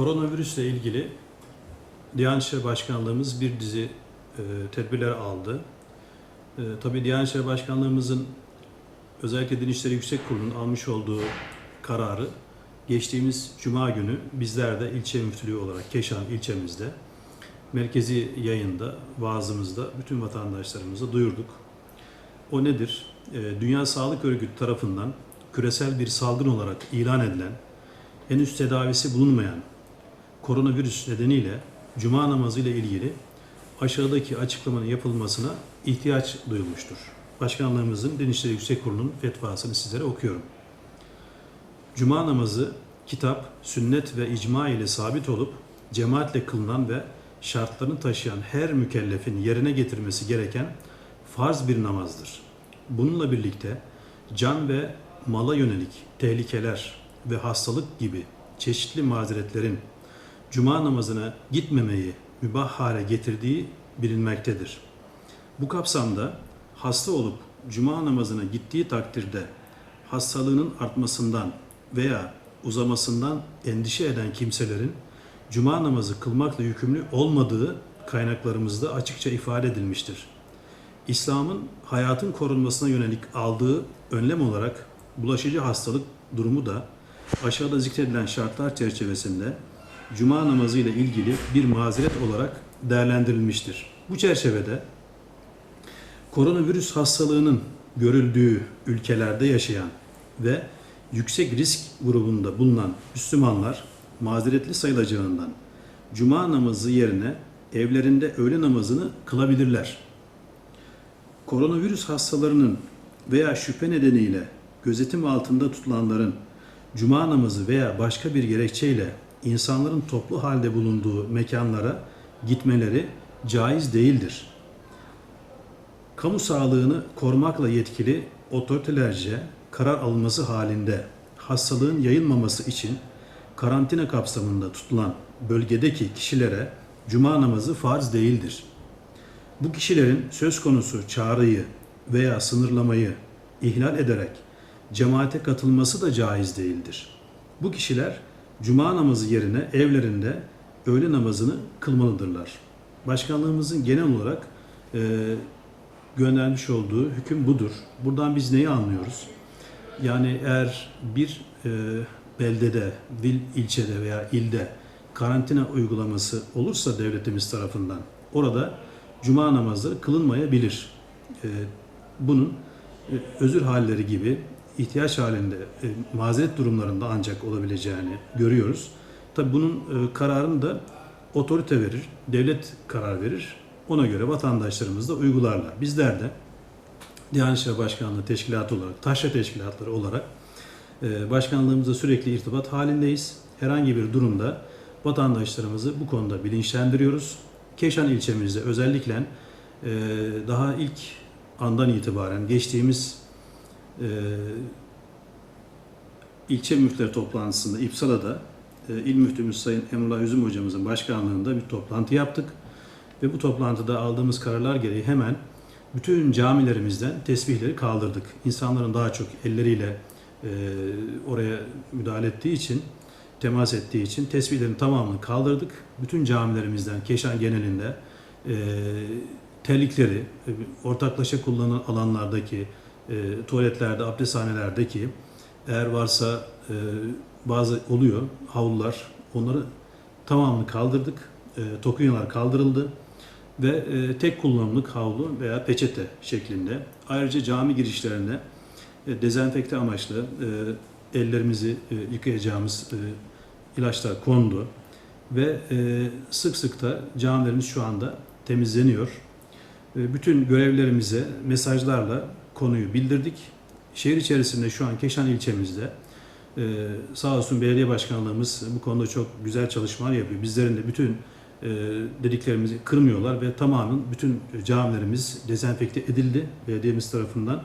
Koronavirüsle ilgili Diyanet İşleri Başkanlığımız bir dizi e, tedbirler aldı. E, tabii Diyanet İşleri Başkanlığımızın özellikle Din İşleri Yüksek Kurulu'nun almış olduğu kararı geçtiğimiz Cuma günü bizler de ilçe müftülüğü olarak Keşan ilçemizde merkezi yayında, vaazımızda bütün vatandaşlarımıza duyurduk. O nedir? E, Dünya Sağlık Örgütü tarafından küresel bir salgın olarak ilan edilen, henüz tedavisi bulunmayan koronavirüs nedeniyle cuma namazı ile ilgili aşağıdaki açıklamanın yapılmasına ihtiyaç duyulmuştur. Başkanlığımızın Din İşleri Yüksek Kurulu'nun fetvasını sizlere okuyorum. Cuma namazı kitap, sünnet ve icma ile sabit olup cemaatle kılınan ve şartlarını taşıyan her mükellefin yerine getirmesi gereken farz bir namazdır. Bununla birlikte can ve mala yönelik tehlikeler ve hastalık gibi çeşitli mazeretlerin cuma namazına gitmemeyi mübah hale getirdiği bilinmektedir. Bu kapsamda hasta olup cuma namazına gittiği takdirde hastalığının artmasından veya uzamasından endişe eden kimselerin cuma namazı kılmakla yükümlü olmadığı kaynaklarımızda açıkça ifade edilmiştir. İslam'ın hayatın korunmasına yönelik aldığı önlem olarak bulaşıcı hastalık durumu da aşağıda zikredilen şartlar çerçevesinde cuma namazı ile ilgili bir mazeret olarak değerlendirilmiştir. Bu çerçevede koronavirüs hastalığının görüldüğü ülkelerde yaşayan ve yüksek risk grubunda bulunan Müslümanlar mazeretli sayılacağından cuma namazı yerine evlerinde öğle namazını kılabilirler. Koronavirüs hastalarının veya şüphe nedeniyle gözetim altında tutulanların cuma namazı veya başka bir gerekçeyle insanların toplu halde bulunduğu mekanlara gitmeleri caiz değildir. Kamu sağlığını korumakla yetkili otoritelerce karar alınması halinde hastalığın yayılmaması için karantina kapsamında tutulan bölgedeki kişilere cuma namazı farz değildir. Bu kişilerin söz konusu çağrıyı veya sınırlamayı ihlal ederek cemaate katılması da caiz değildir. Bu kişiler cuma namazı yerine evlerinde öğle namazını kılmalıdırlar. Başkanlığımızın genel olarak e, göndermiş olduğu hüküm budur. Buradan biz neyi anlıyoruz? Yani eğer bir e, beldede, bir ilçede veya ilde karantina uygulaması olursa devletimiz tarafından orada cuma namazları kılınmayabilir. E, bunun e, özür halleri gibi ihtiyaç halinde, e, mazeret durumlarında ancak olabileceğini görüyoruz. Tabi bunun e, kararını da otorite verir, devlet karar verir. Ona göre vatandaşlarımız da uygularlar. Bizler de Diyanet İşleri Başkanlığı Teşkilatı olarak, taşra teşkilatları olarak e, başkanlığımızla sürekli irtibat halindeyiz. Herhangi bir durumda vatandaşlarımızı bu konuda bilinçlendiriyoruz. Keşan ilçemizde özellikle e, daha ilk andan itibaren geçtiğimiz e, ilçe müftüleri toplantısında İpsala'da e, İl Müftümüz Sayın Emrullah Üzüm hocamızın başkanlığında bir toplantı yaptık. Ve bu toplantıda aldığımız kararlar gereği hemen bütün camilerimizden tesbihleri kaldırdık. İnsanların daha çok elleriyle e, oraya müdahale ettiği için, temas ettiği için tesbihlerin tamamını kaldırdık. Bütün camilerimizden Keşan genelinde e, terlikleri, e, ortaklaşa kullanılan alanlardaki, e, tuvaletlerde, abdesthanelerdeki eğer varsa e, bazı oluyor havlular onları tamamını kaldırdık. E, tokunyalar kaldırıldı ve e, tek kullanımlık havlu veya peçete şeklinde. Ayrıca cami girişlerinde e, dezenfekte amaçlı e, ellerimizi e, yıkayacağımız e, ilaçlar kondu ve e, sık sık da camilerimiz şu anda temizleniyor. E, bütün görevlerimize mesajlarla konuyu bildirdik. Şehir içerisinde şu an Keşan ilçemizde e, sağ olsun belediye başkanlığımız bu konuda çok güzel çalışmalar yapıyor. Bizlerin de bütün e, dediklerimizi kırmıyorlar ve tamamen bütün camilerimiz dezenfekte edildi belediyemiz tarafından.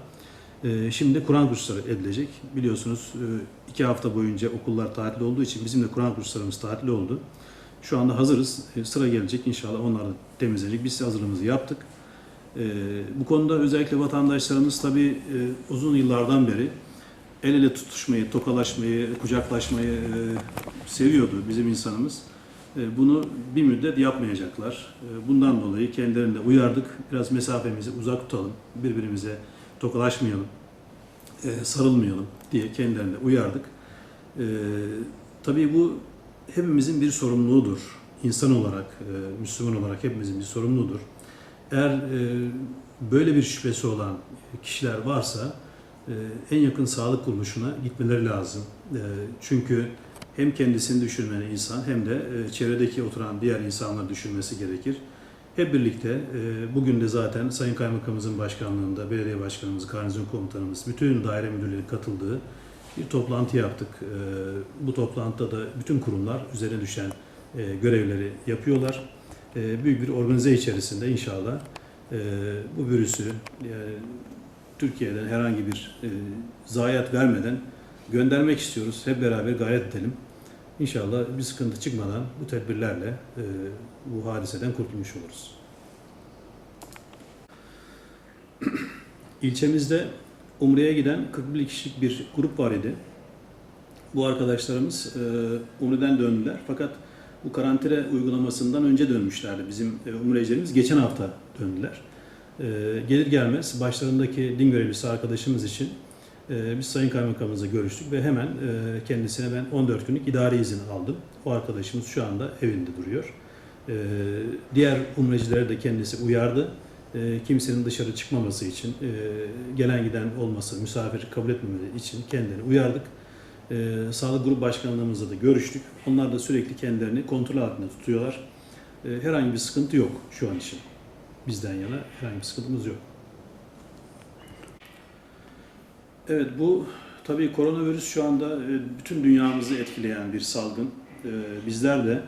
E, şimdi Kur'an kursları edilecek. Biliyorsunuz e, iki hafta boyunca okullar tatil olduğu için bizim de Kur'an kurslarımız tatil oldu. Şu anda hazırız. E, sıra gelecek inşallah onlar da temizlenecek. Biz hazırlığımızı yaptık. E, bu konuda özellikle vatandaşlarımız tabii e, uzun yıllardan beri el ele tutuşmayı, tokalaşmayı, kucaklaşmayı e, seviyordu bizim insanımız. E, bunu bir müddet yapmayacaklar. E, bundan dolayı kendilerini de uyardık. Biraz mesafemizi uzak tutalım, birbirimize tokalaşmayalım, e, sarılmayalım diye kendilerini uyardık. E, tabii bu hepimizin bir sorumluluğudur. İnsan olarak, e, Müslüman olarak hepimizin bir sorumluluğudur. Eğer e, böyle bir şüphesi olan kişiler varsa e, en yakın sağlık kuruluşuna gitmeleri lazım. E, Çünkü hem kendisini düşünmeli insan hem de e, çevredeki oturan diğer insanları düşünmesi gerekir. Hep birlikte e, bugün de zaten Sayın Kaymakamımızın başkanlığında, belediye başkanımız, garnizon komutanımız, bütün daire müdürleri katıldığı bir toplantı yaptık. E, Bu toplantıda da bütün kurumlar üzerine düşen e, görevleri yapıyorlar. E, Büyük bir organize içerisinde inşallah e, bu virüsü yani Türkiye'den herhangi bir e, zayiat vermeden göndermek istiyoruz. Hep beraber gayret edelim. İnşallah bir sıkıntı çıkmadan bu tedbirlerle bu hadiseden kurtulmuş oluruz. İlçemizde Umre'ye giden 41 kişilik bir grup var idi. Bu arkadaşlarımız Umre'den döndüler. Fakat bu karantina uygulamasından önce dönmüşlerdi. Bizim e, Umrecilerimiz geçen hafta döndüler. E, gelir gelmez başlarındaki din görevlisi arkadaşımız için e, biz Sayın Kaymakamımızla görüştük ve hemen kendisine ben 14 günlük idari izin aldım. O arkadaşımız şu anda evinde duruyor. Diğer umrecilere de kendisi uyardı. Kimsenin dışarı çıkmaması için, gelen giden olması, misafir kabul etmemeleri için kendini uyardık. E, Sağlık Grup Başkanlığımızla da görüştük. Onlar da sürekli kendilerini kontrol altında tutuyorlar. E, herhangi bir sıkıntı yok şu an için. Bizden yana herhangi bir sıkıntımız yok. Evet bu tabii koronavirüs şu anda e, bütün dünyamızı etkileyen bir salgın. E, Bizler de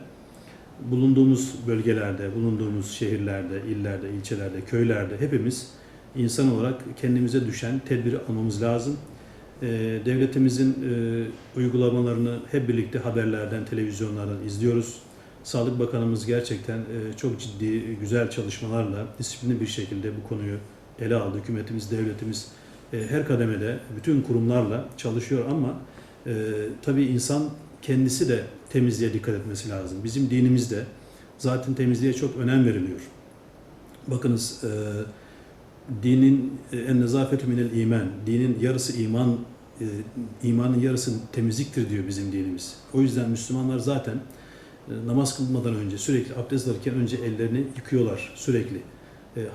bulunduğumuz bölgelerde, bulunduğumuz şehirlerde, illerde, ilçelerde, köylerde hepimiz insan olarak kendimize düşen tedbiri almamız lazım. E, Devletimizin e, uygulamalarını hep birlikte haberlerden, televizyonlardan izliyoruz. Sağlık Bakanımız gerçekten e, çok ciddi, güzel çalışmalarla disiplinli bir şekilde bu konuyu ele aldı. Hükümetimiz, devletimiz e, her kademede bütün kurumlarla çalışıyor ama e, tabii insan kendisi de temizliğe dikkat etmesi lazım. Bizim dinimizde zaten temizliğe çok önem veriliyor. Bakınız e, dinin e, en nezafetü minel iman, dinin yarısı iman, e, imanın yarısı temizliktir diyor bizim dinimiz. O yüzden Müslümanlar zaten e, namaz kılmadan önce sürekli abdest alırken önce ellerini yıkıyorlar sürekli.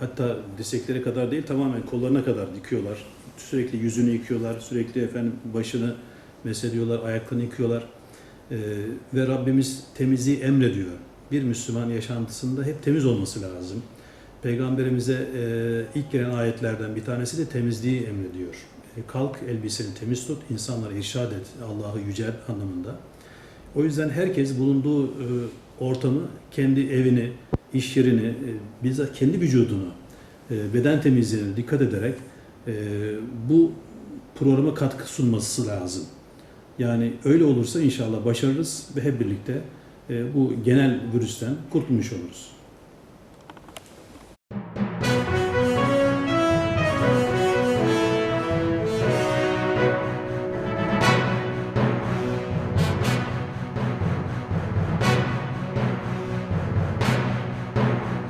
Hatta dirseklere kadar değil tamamen kollarına kadar yıkıyorlar. Sürekli yüzünü yıkıyorlar, sürekli efendim başını mesediyorlar, ayaklarını yıkıyorlar. Ve Rabbimiz temizliği emrediyor. Bir Müslüman yaşantısında hep temiz olması lazım. Peygamberimize e, ilk gelen ayetlerden bir tanesi de temizliği emrediyor. E, kalk elbiseni temiz tut, insanlara irşad et, Allah'ı yücelt anlamında. O yüzden herkes bulunduğu e, ortamı, kendi evini, iş yerini, e, bizzat kendi vücudunu, e, beden temizliğine dikkat ederek e, bu programa katkı sunması lazım. Yani öyle olursa inşallah başarırız ve hep birlikte e, bu genel virüsten kurtulmuş oluruz.